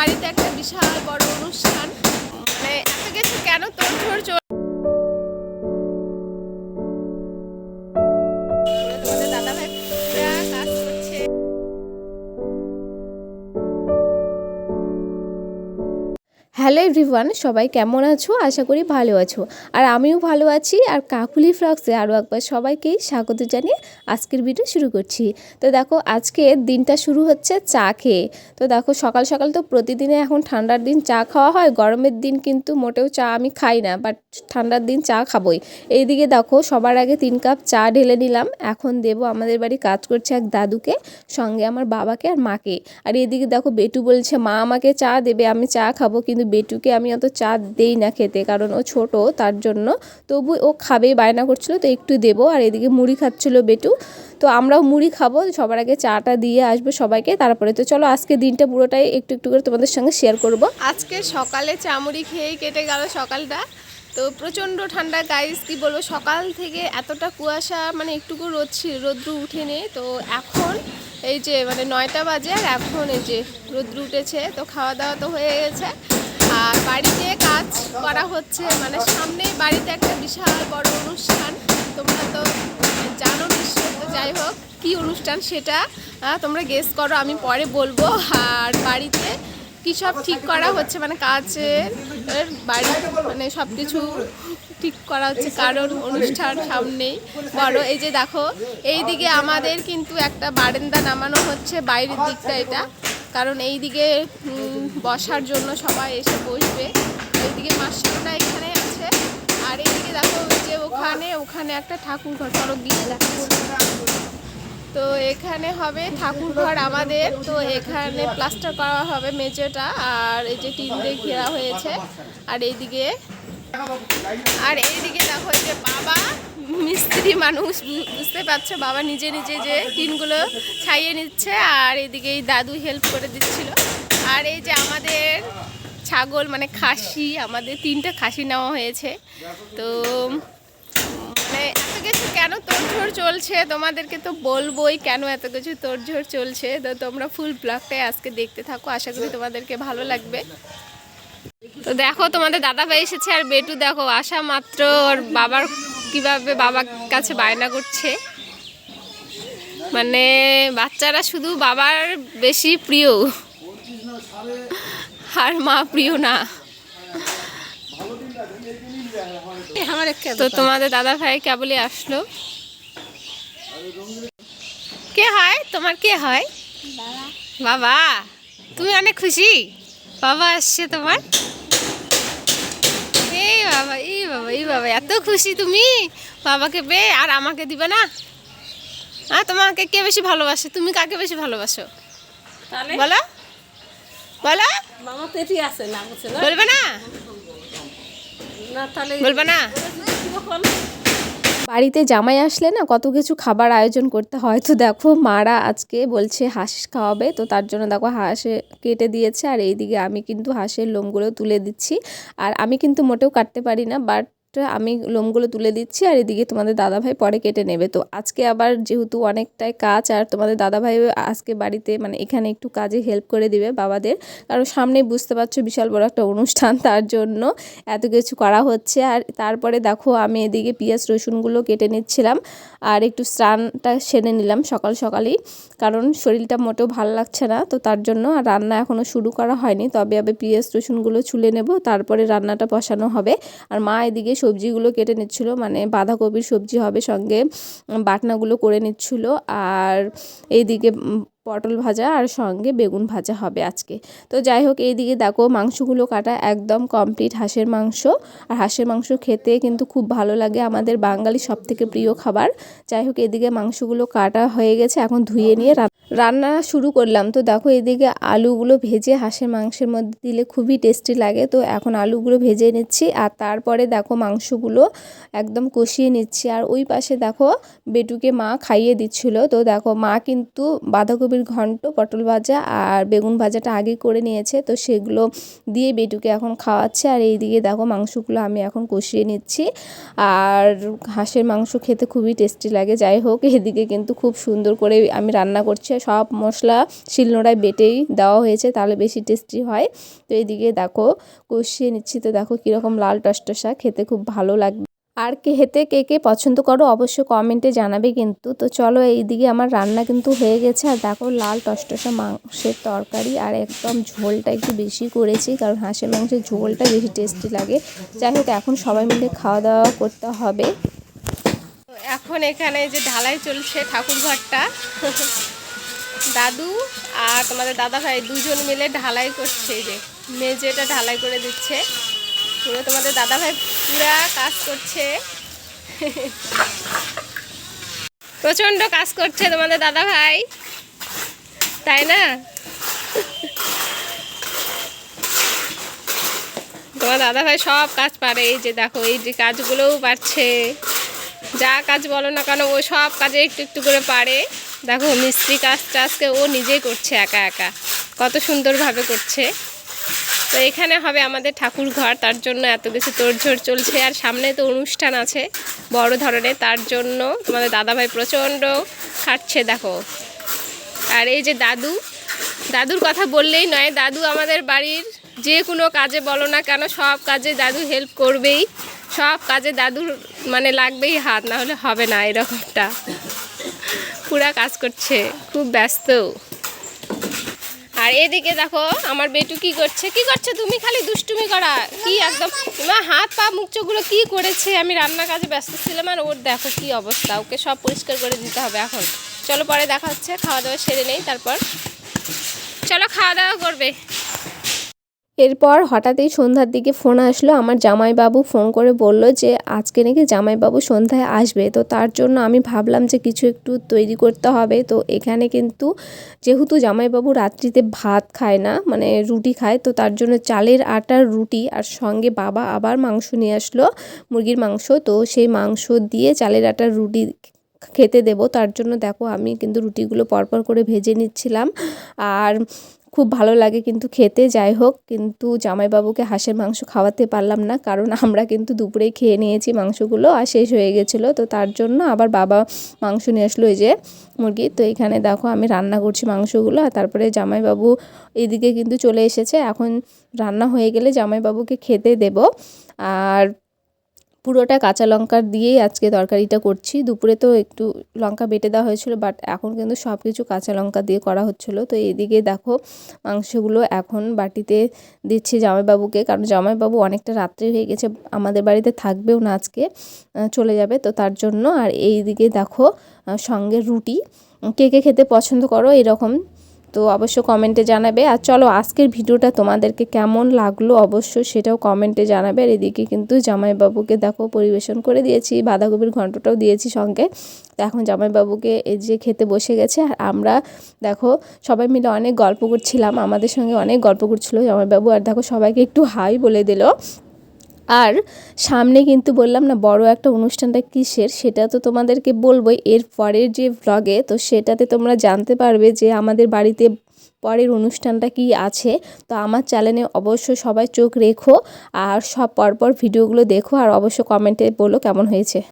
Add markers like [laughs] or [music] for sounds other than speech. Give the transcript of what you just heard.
বাড়িতে একটা বিশাল বড় অনুষ্ঠান। মানে এত কিছু কেন তোর ঝোর হ্যালো এভরিওয়ান, সবাই কেমন আছো? আশা করি ভালো আছো। আর আমিও ভালো আছি। আর কাকুলি ফ্লক্সে আরও একবার সবাইকেই স্বাগত জানিয়ে আজকের ভিডিও শুরু করছি। তো দেখো, আজকে দিনটা শুরু হচ্ছে চা খেয়ে। তো দেখো, সকাল সকাল তো প্রতিদিনে এখন ঠান্ডার দিন চা খাওয়া হয়। গরমের দিন কিন্তু মোটেও চা আমি খাই না বাট ঠান্ডার দিন চা খাবই। এইদিকে দেখো, সবার আগে তিন কাপ চা ঢেলে নিলাম। এখন দেবো আমাদের বাড়ি কাজ করছে এক দাদুকে, সঙ্গে আমার বাবাকে আর মাকে। আর এদিকে দেখো, বেটু বলছে, মা আমাকে চা দেবে, আমি চা খাব। কিন্তু বেটুকে আমি অত চা দেই না খেতে, কারণ ও ছোট, তার জন্য। তবু ও খাবে, বায়না করছিল, তো একটু দেবো। আর এদিকে মুড়ি খাচ্ছিল বেটু। তো আমরাও মুড়ি খাব, সবার আগে চাটা দিয়ে আসব সবাইকে। তারপরে তো চলো, আজকে দিনটা পুরোটাই একটু একটু করে তোমাদের সঙ্গে শেয়ার করব। আজকে সকালে চামড়ি খেয়েই কেটে গেল সকালটা। তো প্রচণ্ড ঠান্ডা গাইস কি বলব, সকাল থেকে এতটা কুয়াশা মানে একটুকু রোদ রোদ্রু উঠেনি। তো এখন এই যে মানে নয়টা বাজে, আর এখন এই যে রোদ্রু উঠেছে, তো খাওয়া দাওয়া তো হয়ে গেছে। আর বাড়িতে কাজ করা হচ্ছে মানে সামনেই বাড়িতে একটা বিশাল বড় অনুষ্ঠান। তোমরা তো জানো নিশ্চয় তো যাই হোক, কী অনুষ্ঠান সেটা? তোমরা গেস করো, আমি পরে বলব। আর বাড়িতে কি সব ঠিক করা হচ্ছে? মানে কাজের বাড়ি মানে সব কিছু ঠিক করা হচ্ছে, কারণ অনুষ্ঠান সামনেই। বড় এই যে দেখো, এইদিকে আমাদের কিন্তু একটা বারান্দা নামানো হচ্ছে, বাইরের দিকটা এটা। কারণ এই দিকে বসার জন্য সবাই এসে বসবে। এইদিকে মাসিটা এখানে আছে। আর এইদিকে দেখো যে ওখানে ওখানে একটা ঠাকুর ঘর গিয়ে দেখো তো এখানে হবে ঠাকুর ঘর আমাদের। তো এখানে প্লাস্টার করা হবে মেঝেটা, আর এই যে টিন দিয়ে ঘেরা হয়েছে। আর এইদিকে আর এইদিকে দেখো যে বাবা মিস্ত্রি মানুষ বুঝতে পারছ? বাবা নিজে নিজে যে টিনগুলো ছাইয়ে নিচ্ছে আর এদিকে এই দাদু হেল্প করে দিচ্ছিল। আর এই যে আমাদের ছাগল মানে খাসি, আমাদের তিনটা খাসি নেওয়া হয়েছে। তো মানে এত কিছু কেন তোড়ঝোড় চলছে? তোমাদেরকে তো বলবোই কেন এত কিছু তোড়ঝোড় চলছে? তো তোমরা ফুল ব্লগটাই আজকে দেখতে থাকো। আশা করি তোমাদেরকে ভালো লাগবে। তো দেখো, তোমাদের দাদা ভাই এসেছে আর বেটু দেখো আসা মাত্র ওর বাবার কীভাবে বাবার কাছে বায়না করছে। মানে বাচ্চারা শুধু বাবার বেশি প্রিয়। আর মা প্রিয় না। তো তোমাদের দাদা ভাই কেবলই আসলো। কে হয়? তোমার কে হয়? বাবা? তুমি অনেক খুশি? বাবা আসছে তোমার? এই বাবা এই বাবা এই বাবা এত খুশি তুমি? বাবাকে পেয়ে আর আমাকে দিবে না? আর তোমাকে কে বেশি ভালোবাসে? তুমি কাকে বেশি ভালোবাসো? বলো। বলো। বলবে না? বলবে না? বাড়িতে জামাই আসলে না কত কিছু খাবার আয়োজন করতে হয়। তো দেখো মারা আজকে বলছে হাঁস খাওয়াবে। তো তার জন্য দেখো হাঁসে কেটে দিয়েছে। আর এইদিকে আমি কিন্তু হাঁসের লোমগুলো তুলে দিচ্ছি। আর আমি কিন্তু মোটেও কাটতে পারি না। বাট আমি লোমগুলো তুলে দিচ্ছি আর এদিকে তোমাদের দাদাভাই পরে কেটে নেবে। তো আজকে আবার যেহেতু অনেকটাই কাজ, আর তোমাদের দাদাভাই আজকে বাড়িতে মানে এখানে একটু কাজে হেল্প করে দিবে বাবাদের। কারণ সামনেই বুঝতে পারছ বিশাল বড় একটা অনুষ্ঠান, [laughs] তার জন্য এত কিছু করা হচ্ছে। আর তারপরে দেখো আমি এদিকে পেঁয়াজ রসুনগুলো কেটে নিচ্ছিলাম আর একটু স্নানটা সেরে নিলাম সকাল সকালেই, কারণ শরীরটা মোটেও ভালো লাগছে না। তো তার জন্য আর রান্না এখনও শুরু করা হয়নি, তবে আবে পেঁয়াজ রসুনগুলো ছুলে নেব, তারপরে রান্নাটা বসানো হবে। আর মা এদিকে সবজিগুলো কেটে নিচ্ছিল মানে বাঁধাকপির সবজি হবে সঙ্গে বাটনাগুলো করে নিচ্ছিল। আর এইদিকে পটল ভাজা আর সঙ্গে বেগুন ভাজা হবে আজকে। তো যাই হোক এইদিকে দেখো মাংসগুলো কাটা একদম কমপ্লিট হাঁসের মাংস। আর হাঁসের মাংস খেতে কিন্তু খুব ভালো লাগে, আমাদের বাঙালি সব থেকে প্রিয় খাবার। যাই হোক, এদিকে মাংসগুলো কাটা হয়ে গেছে, এখন ধুয়ে নিয়ে রান্না শুরু করলাম। তো দেখো এদিকে আলুগুলো ভেজে হাঁসের মাংসের মধ্যে দিলে খুবই টেস্টি লাগে। তো এখন আলুগুলো ভেজে নিচ্ছি, আর তারপরে দেখো মাংসগুলো একদম কষিয়ে নিচ্ছি। আর ওই পাশে দেখো বেটুকে মা খাইয়ে দিচ্ছিল। তো দেখো মা কিন্তু বাঁধাকপি বাঁধাকপির ঘন্ট, পটল ভাজা আর বেগুন ভাজাটা আগে করে নিয়েছে। তো সেগুলো দিয়ে বেটুকে এখন খাওয়াচ্ছে। আর এইদিকে দেখো মাংসগুলো আমি এখন কষিয়ে নিচ্ছি। আর হাঁসের মাংস খেতে খুবই টেস্টি লাগে। যাই হোক, এদিকে কিন্তু খুব সুন্দর করে আমি রান্না করছি। সব মশলা শিলনোড়ায় বেটেই দেওয়া হয়েছে, তাহলে বেশি টেস্টি হয়। তো এদিকে দেখো কষিয়ে নিচ্ছি। তো দেখো কীরকম লাল টসটসা, খেতে খুব ভালো লাগবে। আর খেতে কে কে পছন্দ করো অবশ্যই কমেন্টে জানাবে কিন্তু। তো চলো এইদিকে আমার রান্না কিন্তু হয়ে গেছে। আর দেখো লাল টসটসা মাংসের তরকারি আর একদম ঝোলটা একটু বেশি করেছি কারণ হাঁসের মাংসের ঝোলটা বেশি টেস্টি লাগে। যাই হোক, এখন সবাই মিলে খাওয়া দাওয়া করতে হবে। এখন এখানে যে ঢালাই চলছে ঠাকুর ঘরটা। দাদু আর তোমাদের দাদা ভাই দুজন মিলে ঢালাই করছে এই যে, মেঝেটা ঢালাই করে দিচ্ছে। তোমাদের দাদা ভাই পুরা কাজ করছে। প্রচণ্ড কাজ করছে তোমাদের দাদা ভাই। তাই না? তোমার দাদা ভাই সব কাজ পারে, এই যে দেখো, এই যে কাজগুলোও পারছে। যা কাজ বলো না কেন, ও সব কাজে একটু একটু করে পারে। দেখো, মিস্ত্রি কাজ টাজকে ও নিজেই করছে একা একা। কত সুন্দরভাবে করছে। তো এখানে হবে আমাদের ঠাকুর ঘর, তার জন্য এত বেশি তোড়ঝোড় চলছে। আর সামনে তো অনুষ্ঠান আছে বড় ধরনের, তার জন্য তোমাদের দাদাভাই প্রচণ্ড খাটছে, দেখো। আর এই যে দাদু, দাদুর কথা বললেই নয়, দাদু আমাদের বাড়ির যে কোনো কাজে বলো না কেন, সব কাজে দাদু হেল্প করবেই। সব কাজে দাদুর মানে লাগবেই হাত না হলে হবে না এরকমটা। পুরা কাজ করছে, খুব ব্যস্ত। আর এদিকে দেখো, আমার বেটু কি করছে? কি করছে তুমি খালি দুষ্টুমি করা? কি একদম তোমার হাত, পা, মুখ, চোখগুলো কি করেছে? আমি রান্না কাজে ব্যস্ত ছিলাম আর ওর দেখো কি অবস্থা। ওকে সব পরিষ্কার করে দিতে হবে এখন। চলো পরে দেখা হচ্ছে, খাওয়া দাওয়া সেরে নেই, তারপর চলো খাওয়া দাওয়া করবে। এরপর হঠাৎই সন্ধ্যার দিকে ফোন আসলো। আমার জামাইবাবু ফোন করে বলল যে, আজকে নাকি জামাইবাবু সন্ধ্যায় আসবে। তো তার জন্য আমি ভাবলাম যে কিছু একটু তৈরি করতে হবে। তো এখানে কিন্তু যেহেতু জামাইবাবু রাত্রিতে ভাত খায় না মানে রুটি খায়, তো তার জন্য চালের আটার রুটি আর সঙ্গে বাবা আবার মাংস নিয়ে আসলো, মুরগির মাংস। তো সেই মাংস দিয়ে চালের আটার রুটি খেতে দেবো। তার জন্য দেখো আমি কিন্তু রুটিগুলো পরপর করে ভেজে নিচ্ছিলাম। আর খুব ভালো লাগে কিন্তু খেতে, যাই হোক। কিন্তু জামাইবাবুকে হাঁসের মাংস খাওয়াতে পারলাম না, কারণ [laughs] আমরা কিন্তু দুপুরেই খেয়ে নিয়েছি মাংসগুলো আর শেষ হয়ে গেছিল। তো তার জন্য আবার বাবা মাংস নিয়ে আসলো এই যে মুরগি। তো এখানে দেখো আমি রান্না করছি মাংসগুলো আর তারপরে জামাইবাবু এদিকে কিন্তু চলে এসেছে। এখন রান্না হয়ে গেলে জামাইবাবুকে খেতে দেব। আর পুরোটা কাঁচা লঙ্কা দিয়েই আজকে তরকারিটা করছি। দুপুরে তো একটু লঙ্কা বেটে দেওয়া হয়েছিল বাট এখন কিন্তু সব কিছু কাঁচা লঙ্কা দিয়ে করা হচ্ছিল। তো এদিকে দেখো, মাংসগুলো এখন বাটিতে দিচ্ছি জামাইবাবুকে, কারণ জামাইবাবু অনেকটা রাত্রি হয়ে গেছে, আমাদের বাড়িতে থাকবেও না আজকে চলে যাবে। তো তার জন্য আর এই দিকে দেখো সঙ্গে রুটি। কে কে খেতে পছন্দ করো? এরকম তো অবশ্য কমেন্টে জানাবে। আর চলো, আজকের ভিডিওটা তোমাদেরকে কেমন লাগল অবশ্য সেটাও কমেন্টে জানাবে। আর এদিকে কিন্তু জামাইবাবুকে দেখো পরিবেশন করে দিয়েছি, বাঁধাকপির ঘন্টটাও দিয়েছি সঙ্গে। তো এখন জামাইবাবুকে এই যে খেতে বসে গেছে, আর আমরা দেখো সবাই মিলে অনেক গল্প করছিলাম, আমাদের সঙ্গে অনেক গল্প করছিল জামাইবাবু। আর দেখো সবাইকে একটু হাই বলে দিল। আর সামনে কিন্তু বললাম না, বড় একটা অনুষ্ঠানটা কিসের সেটা তো তোমাদেরকে বলবোই। এর পরের যে ব্লগে তো সেটাতে তোমরা জানতে পারবে যে আমাদের বাড়িতে পরের অনুষ্ঠানটা কি আছে। তো আমার চ্যানেলে অবশ্যই সবাই চোখ রেখো আর সব পরপর ভিডিওগুলো দেখো আর অবশ্য কমেন্টে বলো কেমন হয়েছে।